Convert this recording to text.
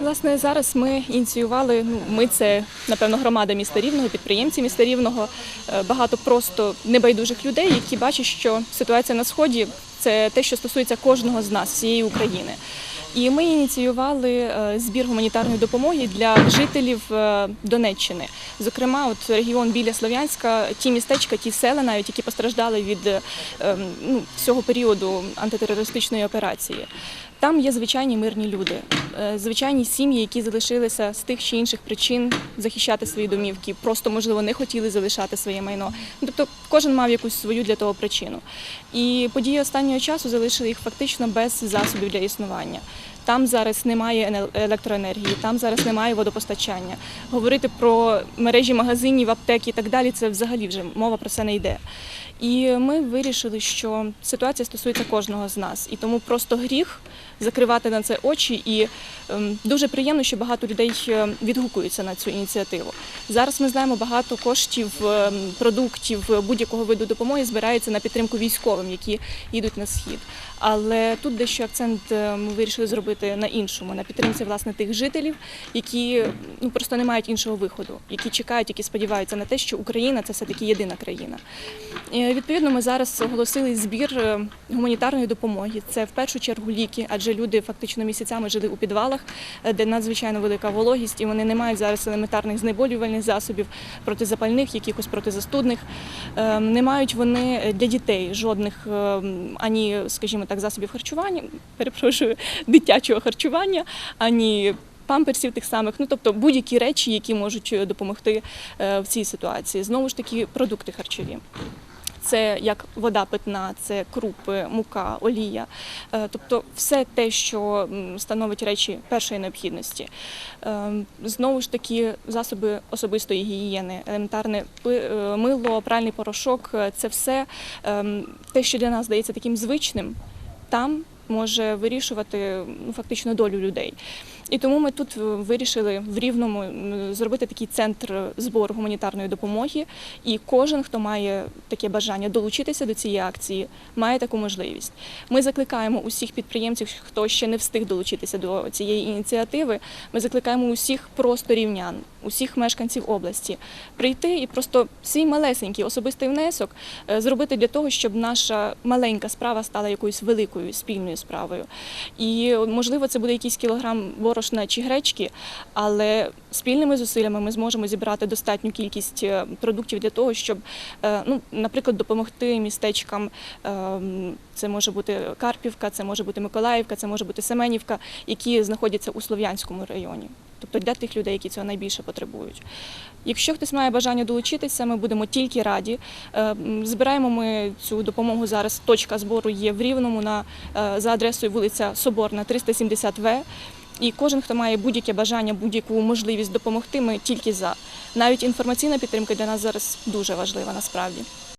Власне, зараз ми ініціювали. Ну, ми це напевно громада міста Рівного, підприємці міста Рівного, е, багато просто небайдужих людей, які бачать, що ситуація на сході це те, що стосується кожного з нас, всієї України. І ми ініціювали е, збір гуманітарної допомоги для жителів е, Донеччини. Зокрема, от регіон біля Слов'янська, ті містечка, ті села, навіть які постраждали від ну, всього періоду антитерористичної операції. Там є звичайні мирні люди, е, звичайні сім'ї, які залишилися з тих чи інших причин захищати свої домівки, просто можливо не хотіли залишати своє майно. Ну, Тобто кожен мав якусь свою для того причину. І події останнього часу залишили їх фактично без засобів для існування. Там зараз немає електроенергії, там зараз немає водопостачання. Говорити про мережі магазинів, аптек і так далі, це взагалі вже мова про це не йде. І ми вирішили, що ситуація стосується кожного з нас, і тому просто гріх закривати на це очі. І ем, дуже приємно, що багато людей е, відгукуються на цю ініціативу. Зараз ми знаємо багато коштів, ем, продуктів будь-якого виду допомоги збирається на підтримку військовим, які їдуть на схід. Але тут дещо акцент ми вирішили зробити на іншому, на підтримці власне тих жителів, які ну просто не мають іншого виходу, які чекають, які сподіваються на те, що Україна це все таки єдина країна. Е, Відповідно, ми зараз оголосили збір е, гуманітарної допомоги. Це в першу чергу ліки, адже люди фактично місяцями жили у підвалах, е, де надзвичайно велика вологість, і вони не мають зараз елементарних знеболювальних засобів, протизапальних, якихось протизастудних. Е, Не мають вони для дітей жодних ані, скажімо так, засобів харчування, перепрошую, дитячого харчування, ані. Памперсів тих самих, ну тобто будь-які речі, які можуть е, допомогти е, в цій ситуації. Знову ж таки, продукти харчові. Це як вода питна, це крупи, мука, олія, Е, тобто все те, що становить речі першої необхідності. Знову ж таки, засоби особистої гігієни, елементарне мило, пральний порошок це все ем, те, що для нас здається таким звичним, там може вирішувати ну, фактично долю людей. І тому ми тут е, вирішили в Рівному зробити такий центр збору гуманітарної допомоги. І кожен, хто має таке бажання долучитися до цієї акції, має таку можливість. Ми закликаємо усіх підприємців, хто ще не встиг долучитися до цієї ініціативи. Ми закликаємо усіх просто рівнян, усіх мешканців області прийти і просто свій малесенький особистий внесок е, зробити для того, щоб наша маленька справа стала якоюсь великою спільною справою. І можливо, це буде якийсь кілограм борошна чи гречки, але спільними зусиллями ми зможемо зібрати достатню кількість е, продуктів для того, щоб, е, ну, наприклад, допомогти містечкам. ем, Це може бути Карпівка, це може бути Миколаївка, це може бути Семенівка, які знаходяться у Слов'янському районі. Тобто для тих людей, які цього найбільше потребують. Якщо хтось має бажання долучитися, ми будемо тільки раді. Е, Збираємо ми цю допомогу зараз. Точка збору є в Рівному на, е, за адресою вулиця Соборна, 370В. І кожен, хто має будь-яке бажання, будь-яку можливість допомогти, ми тільки за. Навіть інформаційна підтримка для нас зараз дуже важлива насправді.